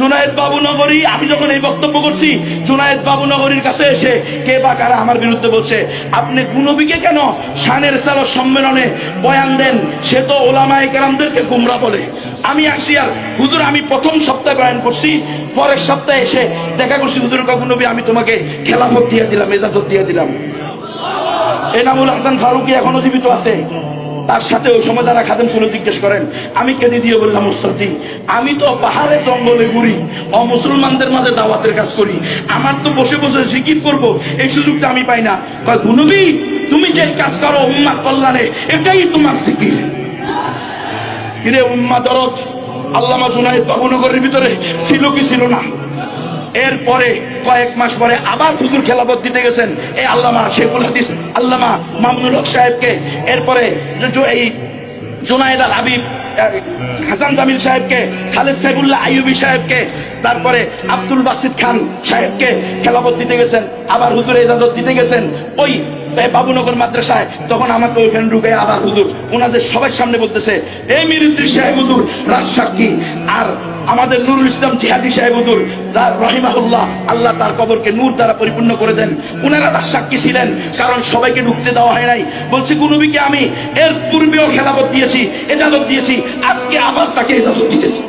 জুনায়েদ বাবু নগরী, আমি যখন এই বক্তব্য করছি, জুনায়েদ বাবু নগরীর কাছে এসে কে বা কারা আমার বিরুদ্ধে বলছে? আপনি গুনবিকে কেন শানের সালো সম্মেলনে বয়ান দেন? সে তো ওলামায়ে কেরামদেরকে গুমরা বলে। আমি আসি আর, হুজুর, আমি প্রথম সপ্তাহে বয়ান করছি, পরের সপ্তাহে এসে দেখা করছি, হুজুর গুনবি আমি তোমাকে খেলাফত দিয়ে দিলাম, এজাজত দিয়ে দিলাম। এনামুল হাসান ফারুকি এখনও জীবিত আছে। তার সাথে ওই সময় যারা খাদেম শুনে জিজ্ঞেস করেন, আমি কেঁদে দিয়ে বললাম, ওস্তাদজি, আমি তো পাহাড়ে জঙ্গলে ঘুরি, অমুসলমানদের মাঝে দাওয়াতের কাজ করি। আমার তো বসে বসে জিকির করব, এই সুযোগটা আমি পাই না। গুনবি তুমি যে কাজ করো উম্মা কল্যাণে, এটাই তোমার জিকির। কিরে উম্মা দরদ, আল্লামা জুনাইদ বাবুনগরের ভিতরে ছিল কি ছিল না? এরপরে কয়েক মাস পরে আবার হুজুর খেলাফত দিতে গেছেন। এই আল্লামা শেখুল হাদিস, আল্লামা মামুনুল হক সাহেবকে। এরপরে এই জুনায়দ আল হাবিব হাসান জামিল সাহেবকে, খালেদ সাহেবুল্লাহ আইয়ুবি সাহেবকে, তারপরে আব্দুল বাসিদ খান সাহেবকে খেলাপথ দিতে গেছেন। আবার হুজুর এজাজত দিতে গেছেন। ওই বাবুনগর মাদ্রাসায় তখন আমাকে ওইখানে ঢুকে আবার হুজুর ওনাদের সবার সামনে বলতেছে, এই মিরুদ্দিন সাহেব হুজুর রাজসাক্ষী আর আমাদের নুরুল ইসলাম জিহাদি সাহেব হুজুর রহিমাহুল্লাহ, আল্লাহ তার কবরকে নূর দ্বারা পরিপূর্ণ করে দেন। উনারা রাজসাক্ষী ছিলেন, কারণ সবাইকে ঢুকতে দেওয়া হয় নাই। বলছি কুনবীকে আমি এর পূর্বেও খেলাপথ দিয়েছি, এজাজত দিয়েছি, আজকে আবার তাকে এজাজত দিতেছি।